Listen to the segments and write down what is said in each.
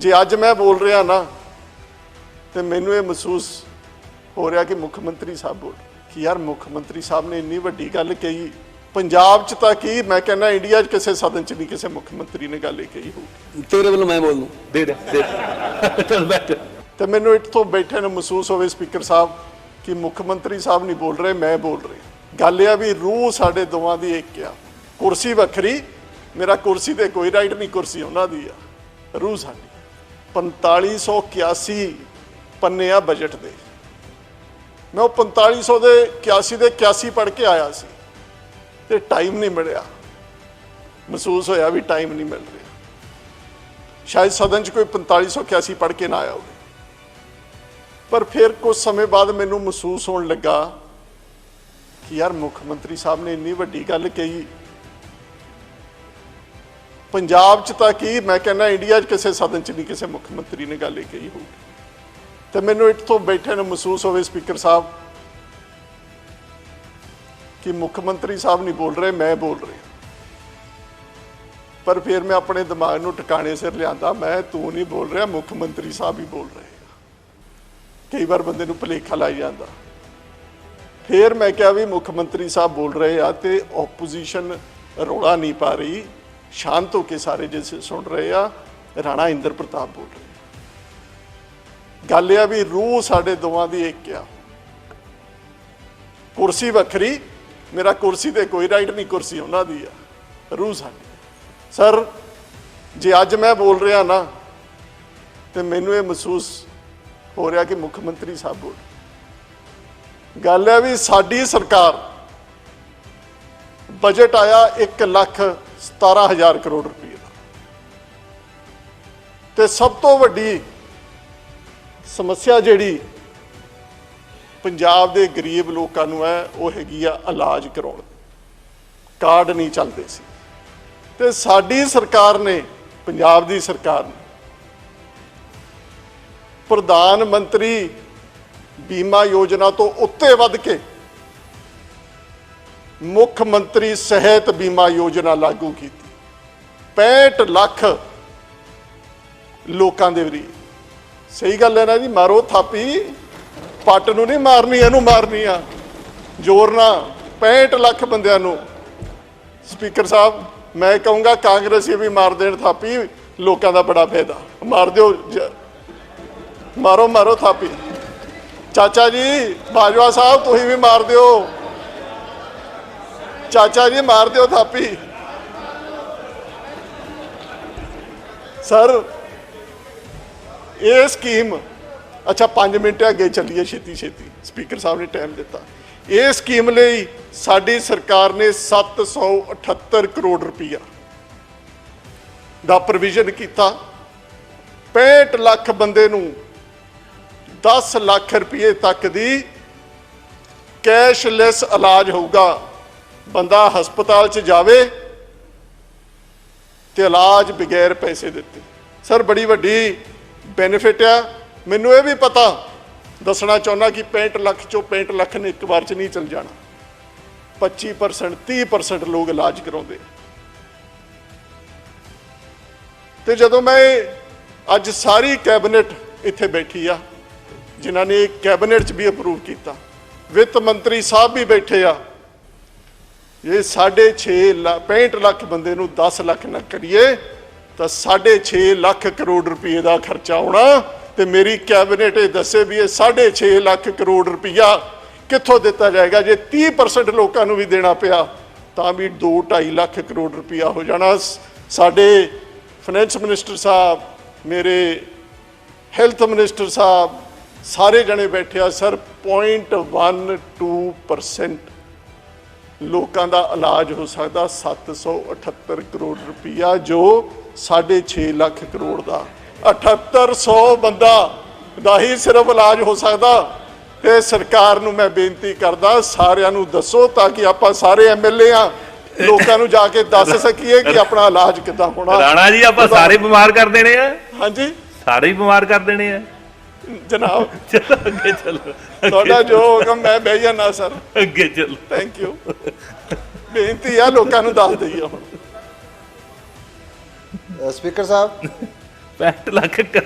ਜੇ ਅੱਜ ਮੈਂ ਬੋਲ ਰਿਹਾ ਨਾ ਤੇ ਮੈਨੂੰ ਇਹ ਮਹਿਸੂਸ ਹੋ ਰਿਹਾ ਕਿ ਮੁੱਖ ਮੰਤਰੀ ਸਾਹਿਬ ਬੋਲ ਕਿ ਯਾਰ ਮੁੱਖ ਮੰਤਰੀ ਸਾਹਿਬ ਨੇ ਇੰਨੀ ਵੱਡੀ ਗੱਲ ਕਹੀ ਪੰਜਾਬ 'ਚ ਤਾਂ ਕੀ ਮੈਂ ਕਹਿੰਦਾ ਇੰਡੀਆ 'ਚ ਕਿਸੇ ਸਦਨ 'ਚ ਨਹੀਂ ਕਿਸੇ ਮੁੱਖ ਮੰਤਰੀ ਨੇ ਗੱਲ ਇਹ ਕਹੀ ਹੋਊਗੀ ਤੇਰੇ ਵੱਲੋਂ ਮੈਂ ਬੋਲ ਦੂੰ ਦੇ ਦੇ ਦੇ। ਚੱਲ ਬੈਠ। ਤੇ ਮੈਨੂੰ ਇੱਥੋਂ ਬੈਠੇ ਨੂੰ ਮਹਿਸੂਸ ਹੋਵੇ ਸਪੀਕਰ ਸਾਹਿਬ ਕਿ ਮੁੱਖ ਮੰਤਰੀ ਸਾਹਿਬ ਨਹੀਂ ਬੋਲ ਰਹੇ ਮੈਂ ਬੋਲ ਰਿਹਾ। ਗੱਲ ਇਹ ਆ ਵੀ ਰੂਹ ਸਾਡੇ ਦੋਵਾਂ ਦੀ ਇੱਕ ਆ। ਕੁਰਸੀ ਵੱਖਰੀ ਮੇਰਾ ਕੁਰਸੀ ਤੇ ਕੋਈ ਰਾਈਟ ਨਹੀਂ ਕੁਰਸੀ ਉਹਨਾਂ ਦੀ ਆ। ਰੂਹ ਸਾਡੀ। 4581 ਪੰਨੇ ਆ ਬਜਟ ਦੇ। ਮੈਂ ਉਹ 4500 ਦੇ 81 ਦੇ 81 ਪੜ੍ਹ ਕੇ ਆਇਆ ਸੀ ਤੇ ਟਾਈਮ ਨਹੀਂ ਮਿਲਿਆ। ਮਹਿਸੂਸ ਹੋਇਆ ਵੀ ਟਾਈਮ ਨਹੀਂ ਮਿਲ ਰਿਹਾ। ਸ਼ਾਇਦ ਸਦਨ 'ਚ ਕੋਈ 4581 ਪੜ੍ਹ ਕੇ ਨਾ ਆਇਆ ਹੋਵੇ। ਪਰ ਫਿਰ ਕੁਝ ਸਮੇਂ ਬਾਅਦ ਮੈਨੂੰ ਮਹਿਸੂਸ ਹੋਣ ਲੱਗਾ ਕਿ ਯਾਰ ਮੁੱਖ ਮੰਤਰੀ ਸਾਹਿਬ ਨੇ ਇੰਨੀ ਵੱਡੀ ਗੱਲ ਕਹੀ ਪੰਜਾਬ 'ਚ ਤਾਂ ਕੀ, ਮੈਂ ਕਹਿੰਦਾ ਇੰਡੀਆ 'ਚ ਕਿਸੇ ਸਦਨ 'ਚ ਨਹੀਂ ਕਿਸੇ ਮੁੱਖ ਮੰਤਰੀ ਨੇ ਗੱਲ ਇਹ ਕਹੀ ਹੋਊਗੀ। ਤੇ ਮੈਨੂੰ ਇੱਥੋਂ ਬੈਠੇ ਨੂੰ ਮਹਿਸੂਸ ਹੋਵੇ ਸਪੀਕਰ ਸਾਹਿਬ ਕਿ ਮੁੱਖ ਮੰਤਰੀ ਸਾਹਿਬ ਨਹੀਂ ਬੋਲ ਰਹੇ, ਮੈਂ ਬੋਲ ਰਿਹਾ। ਪਰ ਫਿਰ ਮੈਂ ਆਪਣੇ ਦਿਮਾਗ ਨੂੰ ਟਿਕਾਣੇ ਸਿਰ ਲਿਆਂਦਾ, ਮੈਂ ਤੂੰ ਨਹੀਂ ਬੋਲ ਰਿਹਾ, ਮੁੱਖ ਮੰਤਰੀ ਸਾਹਿਬ ਹੀ ਬੋਲ ਰਹੇ ਕਈ ਵਾਰ ਬੰਦੇ ਨੂੰ ਭੁਲੇਖਾ ਲਾਈ ਜਾਂਦਾ। ਫਿਰ ਮੈਂ ਕਿਹਾ ਵੀ ਮੁੱਖ ਮੰਤਰੀ ਸਾਹਿਬ ਬੋਲ ਰਹੇ ਆ ਤੇ ਆਪੋਜੀਸ਼ਨ ਰੌਲਾ ਨਹੀਂ ਪਾ ਰਹੀ। ਸ਼ਾਂਤ ਹੋ ਕੇ ਸਾਰੇ ਜਿਸ ਸੁਣ ਰਹੇ ਆ, ਰਾਣਾ ਇੰਦਰ ਪ੍ਰਤਾਪ ਬੋਲ ਰਹੇ। ਗੱਲ ਇਹ ਆ ਵੀ ਰੂਹ ਸਾਡੇ ਦੋਵਾਂ ਦੀ ਇੱਕ ਆ। ਕੁਰਸੀ ਵੱਖਰੀ, ਮੇਰਾ ਕੁਰਸੀ ਤੇ ਕੋਈ ਰਾਈਟ ਨਹੀਂ, ਕੁਰਸੀ ਉਹਨਾਂ ਦੀ ਆ, ਰੂਹ ਸਾਡੀ। ਸਰ, ਜੇ ਅੱਜ ਮੈਂ ਬੋਲ ਰਿਹਾ ਨਾ, ਤੇ ਮੈਨੂੰ ਇਹ ਮਹਿਸੂਸ ਹੋ ਰਿਹਾ ਕਿ ਮੁੱਖ ਮੰਤਰੀ ਸਾਹਿਬ ਬੋਲ ਗੱਲ ਹੈ ਵੀ ਸਾਡੀ ਸਰਕਾਰ, ਬਜਟ ਆਇਆ 1 ਲੱਖ 17000 ਕਰੋੜ ਰੁਪਏ ਦਾ। ਤੇ ਸਭ ਤੋਂ ਵੱਡੀ ਸਮੱਸਿਆ ਜਿਹੜੀ ਪੰਜਾਬ ਦੇ ਗਰੀਬ ਲੋਕਾਂ ਨੂੰ ਹੈ, ਉਹ ਹੈਗੀ ਆ ਇਲਾਜ ਕਰਾਉਣ। ਕਾਰਡ ਨਹੀਂ ਚੱਲਦੇ ਸੀ। ਤੇ ਸਾਡੀ ਸਰਕਾਰ ਨੇ, ਪੰਜਾਬ ਦੀ ਸਰਕਾਰ ਨੇ ਪ੍ਰਧਾਨ ਮੰਤਰੀ ਬੀਮਾ ਯੋਜਨਾ ਤੋਂ ਉੱਤੇ ਵੱਧ ਕੇ ਮੁੱਖ ਮੰਤਰੀ ਸਿਹਤ ਬੀਮਾ ਯੋਜਨਾ ਲਾਗੂ ਕੀਤੀ। 65 ਲੱਖ ਲੋਕਾਂ ਦੇ ਵੀ ਸਹੀ ਗੱਲ ਹੈ ਨਾ ਜੀ, ਮਾਰੋ ਥਾਪੀ। ਪੱਟ ਨੂੰ ਨਹੀਂ ਮਾਰਨੀ, ਇਹਨੂੰ ਮਾਰਨੀ ਆ। ਜ਼ੋਰ ਨਾ 65 ਲੱਖ ਬੰਦਿਆਂ ਨੂੰ। ਸਪੀਕਰ ਸਾਹਿਬ, ਮੈਂ ਕਹੂੰਗਾ ਕਾਂਗਰਸੀ ਵੀ ਮਾਰ ਦੇਣ ਥਾਪੀ, ਲੋਕਾਂ ਦਾ ਬੜਾ ਫਾਇਦਾ। ਮਾਰ ਦਿਓ ਜ- ਮਾਰੋ ਮਾਰੋ ਥਾਪੀ। ਚਾਚਾ ਜੀ, ਬਾਜਵਾ ਸਾਹਿਬ, ਤੁਸੀਂ ਵੀ ਮਾਰ ਦਿਓ। ਚਾਚਾ ਜੀ ਮਾਰ ਦਿਓ ਥਾਪੀ। ਸਰ ਇਹ ਸਕੀਮ ਅੱਛਾ 5 ਮਿੰਟ ਅੱਗੇ ਚੱਲੀਏ ਛੇਤੀ ਛੇਤੀ। ਸਪੀਕਰ ਸਾਹਿਬ ਨੇ ਟਾਈਮ ਦਿੱਤਾ। ਇਹ ਸਕੀਮ ਲਈ ਸਾਡੀ ਸਰਕਾਰ ਨੇ 778 ਕਰੋੜ ਰੁਪਈਆ ਦਾ ਪ੍ਰੋਵੀਜ਼ਨ ਕੀਤਾ। 65 ਲੱਖ ਬੰਦੇ ਨੂੰ 10 ਲੱਖ ਰੁਪਏ ਤੱਕ ਦੀ ਕੈਸ਼ਲੈਸ ਇਲਾਜ ਹੋਊਗਾ। ਬੰਦਾ ਹਸਪਤਾਲ 'ਚ ਜਾਵੇ ਤੇ ਇਲਾਜ ਬਗੈਰ ਪੈਸੇ ਦਿੱਤੇ। ਸਰ, ਬੜੀ ਵੱਡੀ ਬੈਨੀਫਿਟ ਆ। ਮੈਨੂੰ ਇਹ ਵੀ ਪਤਾ, ਦੱਸਣਾ ਚਾਹੁੰਦਾ ਕਿ 65 ਲੱਖ ਚੋਂ 65 ਲੱਖ ਨੇ ਇੱਕ ਵਾਰ 'ਚ ਨਹੀਂ ਚਲ ਜਾਣਾ। 25% 30% ਲੋਕ ਇਲਾਜ ਕਰਾਉਂਦੇ ਆ। ਤੇ ਜਦੋਂ ਮੈਂ ਅੱਜ ਸਾਰੀ ਕੈਬਨਿਟ ਇੱਥੇ ਬੈਠੀ ਆ, ਜਿਨ੍ਹਾਂ ਨੇ ਕੈਬਨਿਟ 'ਚ ਵੀ ਅਪਰੂਵ ਕੀਤਾ, ਵਿੱਤ ਮੰਤਰੀ ਸਾਹਿਬ ਵੀ ਬੈਠੇ ਆ ਇਹ 6.5 65 ਲੱਖ ਬੰਦੇ ਨੂੰ 10 ਲੱਖ ਨਾ ਕਰੀਏ, ਤਾਂ 6.5 ਲੱਖ ਕਰੋੜ ਰੁਪਏ ਦਾ ਖਰਚਾ ਆਉਣਾ। ਤੇ ਮੇਰੀ ਕੈਬਨਿਟ ਇਹ ਦੱਸੇ ਵੀ ਇਹ 6.5 ਲੱਖ ਕਰੋੜ ਰੁਪਇਆ ਕਿੱਥੋਂ ਦਿੱਤਾ ਜਾਏਗਾ? ਜੇ 30% ਲੋਕਾਂ ਨੂੰ ਵੀ ਦੇਣਾ ਪਿਆ, ਤਾਂ ਵੀ 2.5 ਲੱਖ ਕਰੋੜ ਰੁਪਇਆ ਹੋ ਜਾਣਾ। ਸ- ਸਾਡੇ ਫਾਈਨੈਂਸ ਮਿਨਿਸਟਰ ਸਾਹਿਬ, ਮੇਰੇ ਹੈਲਥ ਮਿਨਿਸਟਰ ਸਾਹਿਬ, ਸਾਰੇ ਜਣੇ ਬੈਠੇ ਆ, ਸਰ 0.12% ਲੋਕਾਂ ਦਾ ਇਲਾਜ ਹੋ ਸਕਦਾ 778 ਕਰੋੜ ਰੁਪਈਆ ਜੋ 6.5 ਲੱਖ ਕਰੋੜ ਦਾ। 7800 ਬੰਦਾ ਦਾ ਹੀ ਸਿਰਫ ਇਲਾਜ ਹੋ ਸਕਦਾ ਤੇ ਸਰਕਾਰ ਨੂੰ ਮੈਂ ਬੇਨਤੀ ਕਰਦਾ ਸਾਰਿਆਂ ਨੂੰ ਦੱਸੋ ਤਾਂ ਕਿ ਆਪਾਂ ਸਾਰੇ ਐਮਐਲਏ ਆ ਲੋਕਾਂ ਨੂੰ ਜਾ ਕੇ ਦੱਸ ਸਕੀਏ ਕਿ ਆਪਣਾ ਇਲਾਜ ਕਿੱਦਾਂ ਹੋਣਾ। ਰਾਣਾ ਜੀ ਆਪਾਂ ਸਾਰੇ ਬਿਮਾਰ ਕਰ ਦੇਣੇ ਆ। ਹਾਂਜੀ। ਸਾਰੇ ਹੀ ਬਿਮਾਰ ਕਰ ਦੇਣੇ ਆ। ਜਨਾਬ। ਚਲੋ ਅੱਗੇ ਚਲੋ। ਤੁਹਾਡਾ ਜੋ ਹੁਕਮ ਮੈਂ ਬਹਿ ਜਾਣਾ ਸਰ। ਅੱਗੇ ਚਲੋ। ਥੈਂਕ ਯੂ ਬੇਨਤੀ ਆ ਲੋਕਾਂ ਨੂੰ ਦੱਸ ਦਈਏ ਹੁਣ। ਸਪੀਕਰ ਸਾਹਿਬ। 65 ਲੱਖ ਕ-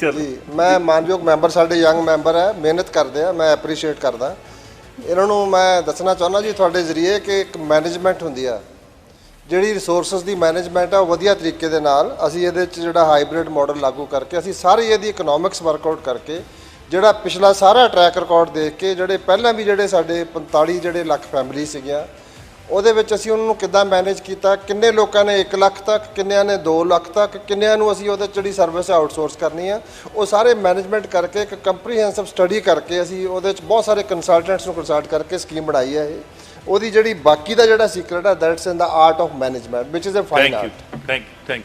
ਚਲੋ। ਜੀ ਮੈਂ ਮਾਨਯੋਗ ਮੈਂਬਰ ਸਾਡੇ ਯੰਗ ਮੈਂਬਰ ਹੈ ਮਿਹਨਤ ਕਰਦੇ ਆ ਮੈਂ ਐਪਰੀਸ਼ੀਏਟ ਕਰਦਾ। ਇਹਨਾਂ ਨੂੰ ਮੈਂ ਦੱਸਣਾ ਚਾਹੁੰਦਾ ਜੀ ਤੁਹਾਡੇ ਜ਼ਰੀਏ ਕਿ ਇੱਕ ਮੈਨੇਜਮੈਂਟ ਹੁੰਦੀ ਆ। ਜਿਹੜੀ ਰਿਸੋਰਸਸ ਦੀ ਮੈਨੇਜਮੈਂਟ ਆ, ਉਹ ਵਧੀਆ ਤਰੀਕੇ ਦੇ ਨਾਲ ਅਸੀਂ ਇਹਦੇ ਚ ਜਿਹੜਾ ਹਾਈਬ੍ਰਿਡ ਮਾਡਲ ਲਾਗੂ ਕਰਕੇ ਅਸੀਂ ਸਾਰੀ ਇਹਦੀ ਇਕਨੋਮਿਕਸ ਵਰਕਆਊਟ ਕਰਕੇ ਜਿਹੜਾ ਪਿਛਲਾ ਸਾਰਾ ਟਰੈਕ ਰਿਕਾਰਡ ਦੇਖ ਕੇ ਜਿਹੜੇ ਪਹਿਲਾਂ ਵੀ ਜਿਹੜੇ ਸਾਡੇ 45 ਜਿਹੜੇ ਲੱਖ ਫੈਮਿਲੀ ਸੀਗੀਆਂ, ਉਹਦੇ ਵਿੱਚ ਅਸੀਂ ਉਹਨਾਂ ਨੂੰ ਕਿੱਦਾਂ ਮੈਨੇਜ ਕੀਤਾ, ਕਿੰਨੇ ਲੋਕਾਂ ਨੇ 1 ਲੱਖ ਤੱਕ, ਕਿੰਨਿਆਂ ਨੇ 2 ਲੱਖ ਤੱਕ, ਕਿੰਨਿਆਂ ਨੂੰ ਅਸੀਂ ਉਹਦੇ 'ਚ ਜਿਹੜੀ ਸਰਵਿਸ ਆਊਟਸੋਰਸ ਕਰਨੀ ਆ, ਉਹ ਸਾਰੇ ਮੈਨੇਜਮੈਂਟ ਕਰਕੇ ਇੱਕ ਕੰਪਰੀਹੈਂਸਿਵ ਸਟੱਡੀ ਕਰਕੇ ਅਸੀਂ ਉਹਦੇ 'ਚ ਬਹੁਤ ਸਾਰੇ ਕੰਸਲਟੈਂਟਸ ਨੂੰ ਕੰਸਲਟ ਕਰਕੇ ਸਕੀਮ ਬਣਾਈ ਹੈ ਇਹ। ਉਹਦੀ ਜਿਹੜੀ ਬਾਕੀ ਦਾ ਜਿਹੜਾ ਸੀਕ੍ਰੇਟ ਹੈ that's in the art of management which is a fine thank art you thank you thank